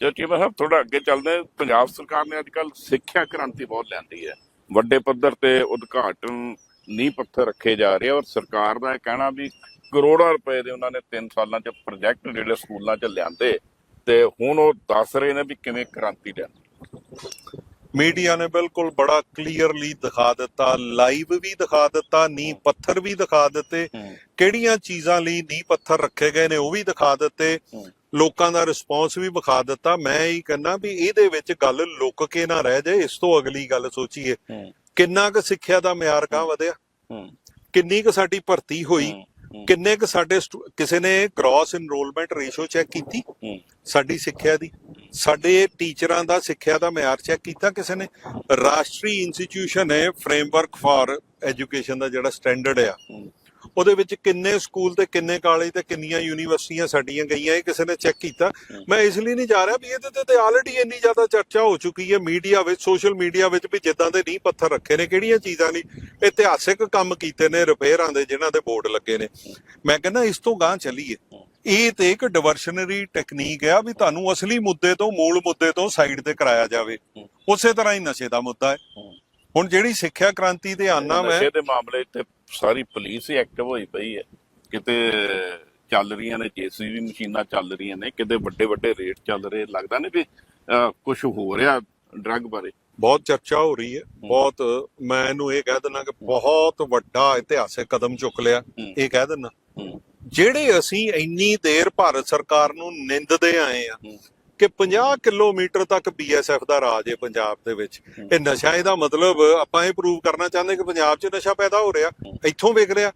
ਜੇ ਚੀਮਾ ਸਾਹਿਬ ਥੋੜਾ ਅੱਗੇ ਚੱਲਦੇ। ਪੰਜਾਬ ਸਰਕਾਰ ਨੇ ਅੱਜ ਕੱਲ ਸਿੱਖਿਆ ਕ੍ਰਾਂਤੀ ਬਹੁਤ ਲਿਆਂਦੀ ਹੈ ਵੱਡੇ ਪੱਧਰ ਤੇ ਉਦਘਾਟਨ ਨੀਂਹ ਪੱਥਰ ਰੱਖੇ ਜਾ ਰਹੇ ਔਰ ਸਰਕਾਰ ਦਾ ਕਹਿਣਾ ਵੀ ਕਰੋੜਾਂ ਰੁਪਏ ਦੇ ਉਹਨਾਂ ਨੇ 3 ਸਾਲਾਂ ਚ ਪ੍ਰੋਜੈਕਟ ਜਿਹੜੇ ਸਕੂਲਾਂ ਚ ਲਿਆਂਦੇ ਤੇ ਹੁਣ ਉਹ ਦੱਸ ਰਹੇ ਨੇ ਵੀ ਕਿਵੇਂ ਕ੍ਰਾਂਤੀ ਲਿਆਂਦੀ ਮੀਡੀਆ ਨੇ ਬਿਲਕੁਲ ਬੜਾ ਕਲੀਅਰਲੀ ਦਿਖਾ ਦਿੱਤਾ ਲਾਈਵ ਵੀ ਦਿਖਾ ਦਿੱਤਾ ਨੀ ਪੱਥਰ ਵੀ ਦਿਖਾ ਦਿੱਤੇ ਕਿਹੜੀਆਂ ਚੀਜ਼ਾਂ ਲਈ ਨੀ ਪੱਥਰ ਰੱਖੇ ਗਏ ਨੇ ਉਹ ਵੀ ਦਿਖਾ ਦਿੱਤੇ। ਲੋਕਾਂ ਦਾ ਰਿਸਪੌਂਸ ਵੀ ਵਿਖਾ ਦਿੱਤਾ। ਮੈਂ ਇਹ ਕਹਿੰਦਾ ਵੀ ਇਹਦੇ ਵਿੱਚ ਗੱਲ ਲੁੱਕ ਕੇ ਨਾ ਰਹਿ ਜਾਏ। ਇਸ ਤੋਂ ਅਗਲੀ ਗੱਲ ਸੋਚੀਏ। ਕਿੰਨਾ ਕੁ ਸਿੱਖਿਆ ਦਾ ਮਿਆਰ ਕਾ ਵਧਿਆ? ਕਿੰਨੀ ਕੁ ਸਾਡੀ ਭਰਤੀ ਹੋਈ? ਕਿੰਨੇ ਕੁ ਸਾਡੇ ਕਿਸੇ ਨੇ ਕ੍ਰਾਸ ਇਨਰੋਲਮੈਂਟ ਰੇਸ਼ੋ ਚੈੱਕ ਕੀਤੀ? ਸਾਡੀ ਸਿੱਖਿਆ ਦੀ। ਸਾਡੇ ਟੀਚਰਾਂ ਦਾ ਸਿੱਖਿਆ ਦਾ ਮਿਆਰ ਚੈੱਕ ਕੀਤਾ ਕਿਸੇ ਨੇ? ਰਾਸ਼ਟਰੀ ਇੰਸਟੀਚਿਊਸ਼ਨ ਹੈ ਫਰੇਮਵਰਕ ਫਾਰ ਐਜੂਕੇਸ਼ਨ ਦਾ ਜਿਹੜਾ ਸਟੈਂਡਰਡ ਆ। ਉਹਦੇ ਵਿੱਚ ਕਿੰਨੇ ਸਕੂਲ ਤੇ ਕਿੰਨੇ ਕਾਲਜ ਤੇ ਕਿੰਨੀਆਂ ਯੂਨੀਵਰਸਿਟੀਆਂ ਸਾਡੀਆਂ ਗਈਆਂ, ਇਹ ਕਿਸੇ ਨੇ ਚੈੱਕ ਕੀਤਾ। ਮੈਂ ਇਸ ਲਈ ਨਹੀਂ ਜਾ ਰਿਹਾ ਵੀ ਇਹਦੇ ਤੇ ਆਲਰੇਡੀ ਇੰਨੀ ਜ਼ਿਆਦਾ ਚਰਚਾ ਹੋ ਚੁੱਕੀ ਹੈ ਮੀਡੀਆ ਵਿੱਚ ਸੋਸ਼ਲ ਮੀਡੀਆ ਵਿੱਚ ਵੀ ਜਿੱਦਾਂ ਦੇ ਨਹੀਂ ਪੱਥਰ ਰੱਖੇ ਨੇ, ਕਿਹੜੀਆਂ ਚੀਜ਼ਾਂ ਲਈ ਇਤਿਹਾਸਿਕ ਕੰਮ ਕੀਤੇ ਨੇ ਰਿਪੇਅਰਾਂ ਦੇ, ਜਿਨ੍ਹਾਂ ਦੇ ਬੋਰਡ ਲੱਗੇ ਨੇ। ਮੈਂ ਕਹਿੰਦਾ ਇਸ ਤੋਂ ਗਾਂ ਚੱਲੀਏ। ਇਹ ਤੇ ਇੱਕ ਡਿਵਰਸ਼ਨਰੀ ਟੈਕਨੀਕ ਆ ਵੀ ਤੁਹਾਨੂੰ ਅਸਲੀ ਮੁੱਦੇ ਤੋਂ, ਮੂਲ ਮੁੱਦੇ ਤੋਂ ਸਾਈਡ ਤੇ ਕਰਾਇਆ ਜਾਵੇ। ਉਸੇ ਤਰ੍ਹਾਂ ਹੀ ਨਸ਼ੇ ਦਾ ਮੁੱਦਾ ਹੈ। ਹੁਣ ਜਿਹੜੀ ਸਿੱਖਿਆ ਕ੍ਰਾਂਤੀ ਤੇ ਆਨਾ ਮੈਂ ਨਸ਼ੇ ਦੇ ਮਾਮਲੇ ਤੇ ਸਾਰੀ ਪੁਲਿਸ ਹੀ ਐਕਟਿਵ ਹੋਈ ਪਈ ਹੈ। ਕਿਤੇ ਚੱਲ ਰਹੀਆਂ ਨੇ ਜੀਸੀਬੀ ਮਸ਼ੀਨਾਂ ਚੱਲ ਰਹੀਆਂ ਨੇ ਕਿਤੇ ਵੱਡੇ ਵੱਡੇ ਰੇਟ ਚੱਲ ਰਹੇ। ਲੱਗਦਾ ਨਹੀਂ ਵੀ ਕੁਝ ਹੋ ਰਿਹਾ ਡਰੱਗ ਬਾਰੇ। ਬਹੁਤ ਚਰਚਾ ਹੋ ਰਹੀ ਹੈ। ਬਹੁਤ ਮੈਂ ਇਹਨੂੰ ਇਹ ਕਹਿ ਦਿੰਦਾ ਕਿ ਬਹੁਤ ਵੱਡਾ ਇਤਿਹਾਸਿਕ ਕਦਮ ਚੁੱਕ ਲਿਆ। ਇਹ ਕਹਿ ਦਿੰਦਾ। ਜਿਹੜੇ ਅਸੀਂ ਇੰਨੀ ਦੇਰ ਭਾਰਤ ਸਰਕਾਰ ਨੂੰ ਨਿੰਦਦੇ ਆਏ ਆ ਕਿ 50 ਕਿਲੋਮੀਟਰ ਤੱਕ ਬੀਐਸਐਫ ਦਾ ਰਾਜ ਹੈ ਪੰਜਾਬ ਦੇ ਵਿੱਚ। ਇਹ ਨਸ਼ਾ ਇਹਦਾ ਮਤਲਬ ਆਪਾਂ ਇਹ ਪ੍ਰੂਵ ਕਰਨਾ ਚਾਹੁੰਦੇ ਕਿ ਪੰਜਾਬ 'ਚ ਨਸ਼ਾ ਪੈਦਾ ਹੋ ਰਿਹਾ, ਇੱਥੋਂ ਵਿਕ ਰਿਹਾ,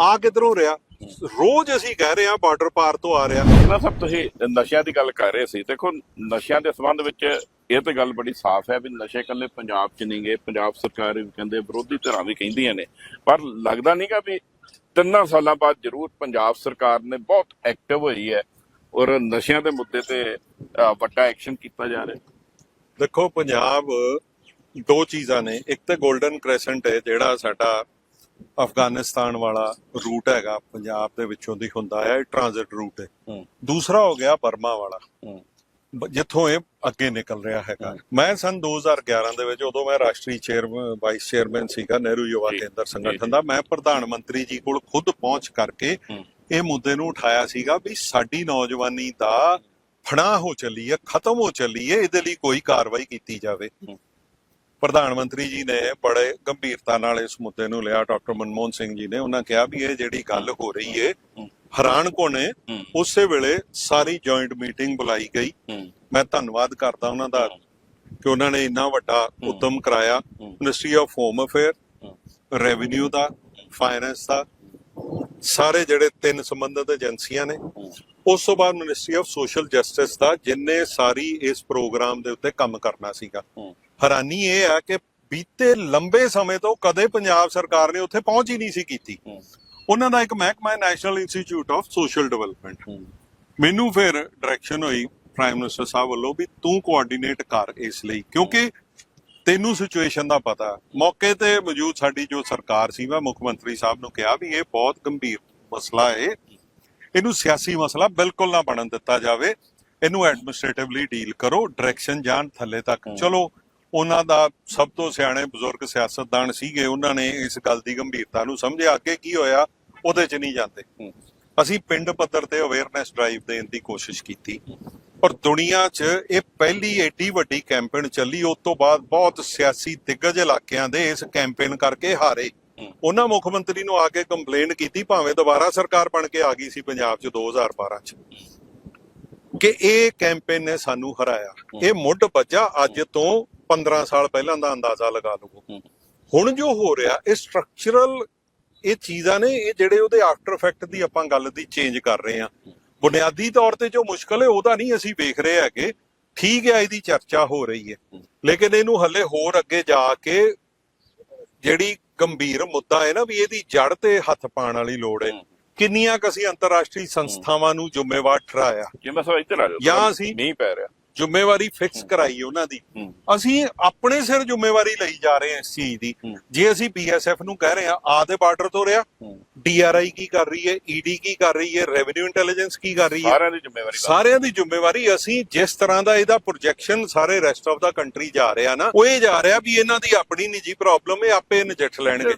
ਆ ਕਿਧਰੋਂ ਰਿਹਾ। ਰੋਜ਼ ਅਸੀਂ ਕਹਿ ਰਹੇ ਆ ਬਾਰਡਰ ਪਾਰ ਤੋਂ ਆ ਰਿਹਾ। ਇਹਨਾਂ ਸਭ ਤੁਸੀਂ ਨਸ਼ਿਆਂ ਦੀ ਗੱਲ ਕਰ ਰਹੇ ਸੀ। ਦੇਖੋ, ਨਸ਼ਿਆਂ ਦੇ ਸੰਬੰਧ ਵਿੱਚ ਇਹ ਤਾਂ ਗੱਲ ਬੜੀ ਸਾਫ਼ ਹੈ ਵੀ ਨਸ਼ੇ ਇਕੱਲੇ ਪੰਜਾਬ 'ਚ ਨਹੀਂ ਗਏ ਪੰਜਾਬ ਸਰਕਾਰ ਵੀ ਕਹਿੰਦੇ ਵਿਰੋਧੀ ਧਿਰਾਂ ਵੀ ਕਹਿੰਦੀਆਂ ਨੇ। ਪਰ ਲੱਗਦਾ ਨਹੀਂਗਾ ਵੀ ਤਿੰਨਾਂ ਸਾਲਾਂ ਬਾਅਦ ਜ਼ਰੂਰ ਪੰਜਾਬ ਸਰਕਾਰ ਨੇ ਬਹੁਤ ਐਕਟਿਵ ਹੋਈ ਹੈ। ਔਰ ਨਸ਼ਿਆਂ ਦੇ ਮੁੱਦੇ ਤੇ ਵੱਡਾ ਐਕਸ਼ਨ ਕੀਤਾ ਜਾ ਰਿਹਾ। ਦੇਖੋ ਪੰਜਾਬ ਦੋ ਚੀਜ਼ਾਂ ਨੇ। ਇੱਕ ਤੇ 골ਡਨ ਕ੍ਰੈਸੈਂਟ ਹੈ ਜਿਹੜਾ ਸਾਡਾ ਅਫਗਾਨਿਸਤਾਨ ਵਾਲਾ ਰੂਟ ਹੈਗਾ ਪੰਜਾਬ ਦੇ ਵਿੱਚੋਂ ਦੀ ਹੁੰਦਾ ਹੈ ਟ੍ਰਾਂਜ਼ਿਟ ਰੂਟ ਹੈ। ਹੂੰ। ਦੂਸਰਾ ਹੋ ਗਿਆ ਬਰਮਾ ਵਾਲਾ। ਜਿੱਥੋਂ ਇਹ ਅੱਗੇ ਨਿਕਲ ਰਿਹਾ ਹੈਗਾ। ਮੈਂ ਸਨ 2011 ਦੇ ਵਿੱਚ ਉਦੋਂ ਮੈਂ ਰਾਸ਼ਟਰੀ ਚੇਅਰਮੈਨ ਵਾਈਸ ਚੇਅਰਮੈਨ ਸੀਗਾ ਨਹਿਰੂ ਯੁਵਾ ਕੇਂਦਰ ਸੰਗਠਨ ਦਾ। ਮੈਂ ਪ੍ਰਧਾਨ ਮੰਤਰੀ ਜੀ ਕੋਲ ਖੁਦ ਪਹੁੰਚ ਕਰਕੇ ਹੂੰ। ਇਹ ਮੁੱਦੇ ਨੂੰ ਉਠਾਇਆ ਸੀਗਾ ਵੀ ਸਾਡੀ ਨੌਜਵਾਨੀ ਦਾ ਫਣਾ ਹੋ ਚੱਲੀ ਹੈ ਖਤਮ ਹੋ ਚੱਲੀ ਹੈ ਇਹਦੇ ਲਈ ਕੋਈ ਕਾਰਵਾਈ ਕੀਤੀ ਜਾਵੇ। ਪ੍ਰਧਾਨ ਮੰਤਰੀ ਜੀ ਨੇ ਬੜੇ ਗੰਭੀਰਤਾ ਨਾਲ ਇਸ ਮੁੱਦੇ ਨੂੰ ਲਿਆ ਡਾਕਟਰ ਮਨਮੋਹਨ ਸਿੰਘ ਜੀ ਨੇ ਉਹਨਾਂ ਕਿਹਾ ਵੀ ਇਹ ਜਿਹੜੀ ਗੱਲ ਹੋ ਰਹੀ ਹੈ ਹੂੰ। ਹੈਰਾਨ ਕੋਨੇ ਹੂੰ। ਉਸੇ ਵੇਲੇ ਸਾਰੀ ਜੁਆਇੰਟ ਮੀਟਿੰਗ ਬੁਲਾਈ ਗਈ। ਮੈਂ ਧੰਨਵਾਦ ਕਰਦਾ ਉਹਨਾਂ ਦਾ ਕਿ ਉਹਨਾਂ ਨੇ ਇੰਨਾ ਵੱਡਾ ਉਦਮ ਕਰਾਇਆ। Ministry of home affair. Revenue the finance ਦਾ ਸਾਰੇ ਜਿਹੜੇ ਤਿੰਨ ਸੰਬੰਧਿਤ ਏਜੰਸੀਆਂ ਨੇ, ਉਸ ਤੋਂ ਬਾਅਦ ਮਿਨਿਸਟਰੀ ਆਫ ਸੋਸ਼ਲ ਜਸਟਿਸ ਦਾ ਜਿੰਨੇ ਸਾਰੀ ਇਸ ਪ੍ਰੋਗਰਾਮ ਦੇ ਉੱਤੇ ਕੰਮ ਕਰਨਾ ਸੀਗਾ। ਹੈਰਾਨੀ ਇਹ ਹੈ ਕਿ ਬੀਤੇ ਲੰਬੇ ਸਮੇਂ ਤੋਂ ਕਦੇ ਪੰਜਾਬ ਸਰਕਾਰ ਨੇ ਉੱਥੇ ਪਹੁੰਚ ਹੀ ਨਹੀਂ ਸੀ ਕੀਤੀ। ਉਹਨਾਂ ਦਾ ਇੱਕ ਮਹਿਕਮਾ ਹੈ national institute of social development ਮੈਨੂੰ ਫਿਰ ਡਾਇਰੈਕਸ਼ਨ ਹੋਈ ਪ੍ਰਾਈਮ ਮਿਨਿਸਟਰ ਸਾਹਿਬ ਵੱਲੋਂ ਵੀ ਤੂੰ ਕੋਆਰਡੀਨੇਟ ਕਰ ਇਸ ਲਈ, ਕਿਉਂਕਿ ਤੈਨੂੰ ਸਿਚੁਏਸ਼ਨ ਦਾ ਪਤਾ। ਮੌਕੇ ਤੇ ਮੌਜੂਦ ਸਾਡੀ ਜੋ ਸਰਕਾਰ ਸੀ ਮੈਂ ਮੁੱਖ ਮੰਤਰੀ ਸਾਹਿਬ ਨੂੰ ਕਿਹਾ ਵੀ ਇਹ ਬਹੁਤ ਗੰਭੀਰ ਮਸਲਾ ਹੈ ਇਹਨੂੰ ਸਿਆਸੀ ਮਸਲਾ ਬਿਲਕੁਲ ਨਾ ਬਣਨ ਦਿੱਤਾ ਜਾਵੇ। ਇਹਨੂੰ ਐਡਮਿਨਿਸਟ੍ਰੇਟਿਵਲੀ ਡੀਲ ਕਰੋ ਡਾਇਰੈਕਸ਼ਨ ਜਾਣ ਥੱਲੇ ਤੱਕ। ਚਲੋ ਉਹਨਾਂ ਦਾ ਸਭ ਤੋਂ ਸਿਆਣੇ ਬਜ਼ੁਰਗ ਸਿਆਸਤਦਾਨ ਸੀਗੇ ਉਹਨਾਂ ਨੇ ਇਸ ਗੱਲ ਦੀ ਗੰਭੀਰਤਾ ਨੂੰ ਸਮਝਿਆ। ਅੱਗੇ ਕੀ ਹੋਇਆ ਉਹਦੇ 'ਚ ਨਹੀਂ ਜਾਂਦੇ। ਅਸੀਂ ਪਿੰਡ ਪੱਧਰ ਤੇ ਅਵੇਅਰਨੈਸ ਡਰਾਈਵ ਦੇਣ ਦੀ ਕੋਸ਼ਿਸ਼ ਕੀਤੀ। ਪਰ ਦੁਨੀਆ 'ਚ ਇਹ ਪਹਿਲੀ ਏਡੀ ਵੱਡੀ ਕੈਂਪੇਨ ਚੱਲੀ ਉਸ ਤੋਂ ਬਾਅਦ ਬਹੁਤ ਸਿਆਸੀ ਦਿੱਗਜ ਇਲਾਕਿਆਂ ਦੇ ਇਸ ਕੈਂਪੇਨ ਕਰਕੇ ਹਾਰੇ। ਉਹਨਾਂ ਮੁੱਖ ਮੰਤਰੀ ਨੂੰ ਆ ਕੇ ਕੰਪਲੇਂਟ ਕੀਤੀ ਭਾਵੇਂ ਦੁਬਾਰਾ ਸਰਕਾਰ ਬਣ ਕੇ ਆ ਗਈ ਸੀ ਪੰਜਾਬ 'ਚ 2012 'ਚ ਕਿ ਇਹ ਕੈਂਪੇਨ ਨੇ ਸਾਨੂੰ ਹਰਾਇਆ ਇਹ ਮੁੱਢ ਵੱਜਾ ਅੱਜ ਤੋਂ 15 ਸਾਲ ਪਹਿਲਾਂ ਦਾ ਅੰਦਾਜ਼ਾ ਲਗਾ ਲਵੋ। ਹੁਣ ਜੋ ਹੋ ਰਿਹਾ ਇਹ ਸਟਰਕਚਰਲ ਇਹ ਚੀਜ਼ਾਂ ਨੇ ਇਹ ਜਿਹੜੇ ਉਹਦੇ ਆਫਟਰ ਇਫੈਕਟ ਦੀ ਆਪਾਂ ਗੱਲ ਦੀ ਚੇਂਜ ਕਰ ਰਹੇ ਆ ਬੁਨਿਆਦੀ ਤੌਰ ਤੇ ਜੋ ਮੁਸ਼ਕਲ ਹੈ ਉਹਦਾ ਨਹੀਂ ਅਸੀਂ ਵੇਖ ਰਹੇ ਹੈਗੇ। ਠੀਕ ਹੈ ਇਹਦੀ ਚਰਚਾ ਹੋ ਰਹੀ ਹੈ। ਲੇਕਿਨ ਇਹਨੂੰ ਹੱਲੇ ਹੋਰ ਅੱਗੇ ਜਾ ਕੇ ਜਿਹੜੀ ਗੰਭੀਰ ਮੁੱਦਾ ਹੈ ਨਾ ਵੀ ਇਹਦੀ ਜੜ ਤੇ ਹੱਥ ਪਾਉਣ ਵਾਲੀ ਲੋੜ ਹੈ। ਕਿੰਨੀਆਂ ਕੁ ਅਸੀਂ ਅੰਤਰਰਾਸ਼ਟਰੀ ਸੰਸਥਾਵਾਂ ਨੂੰ ਜ਼ਿੰਮੇਵਾਰ ਠਹਿਰਾਇਆ। ਜਿਵੇਂ ਸਭ ਇੱਧਰ ਆ ਜਾਓ ਜਾਂ ਅਸੀਂ- ਨਹੀਂ ਪੈ ਰਿਹਾ। ਜ਼ਿੰਮੇਵਾਰੀ ਫਿਕਸ ਕਰਾਈ ਉਹਨਾਂ ਦੀ। ਅਸੀਂ ਆਪਣੇ ਸਿਰ ਜ਼ਿੰਮੇਵਾਰੀ ਲਈ ਜਾ ਰਹੇ ਹਾਂ ਇਸ ਚੀਜ਼ ਦੀ। ਜੇ ਅਸੀਂ ਬੀਐਸਐਫ ਨੂੰ ਕਹਿ ਰਹੇ ਹਾਂ ਆ ਦੇ ਬਾਰਡਰ ਤੋਂ ਰਿਹਾ। ਡੀਆਰਆਈ ਕੀ ਕਰ ਰਹੀ ਹੈ ਈਡੀ ਕੀ ਕਰ ਰਹੀ ਹੈ ਰੈਵਨਿਊ ਇੰਟੈਲੀਜੈਂਸ ਕੀ ਕਰ ਰਹੀ ਹੈ? ਸਾਰਿਆਂ ਦੀ ਜ਼ਿੰਮੇਵਾਰੀ ਸਾਰਿਆਂ ਦੀ ਜ਼ਿੰਮੇਵਾਰੀ ਅਸੀਂ ਜਿਸ ਤਰ੍ਹਾਂ ਦਾ ਇਹਦਾ ਪ੍ਰੋਜੈਕਸ਼ਨ ਸਾਰੇ ਰੈਸਟ ਆਫ ਦਾ ਕੰਟਰੀ ਜਾ ਰਿਹਾ ਨਾ ਉਹ ਇਹ ਜਾ ਰਿਹਾ ਵੀ ਇਹਨਾਂ ਦੀ ਆਪਣੀ ਨਿੱਜੀ ਪ੍ਰੋਬਲਮ ਹੈ ਆਪੇ ਨਜਿੱਠ ਲੈਣਗੇ।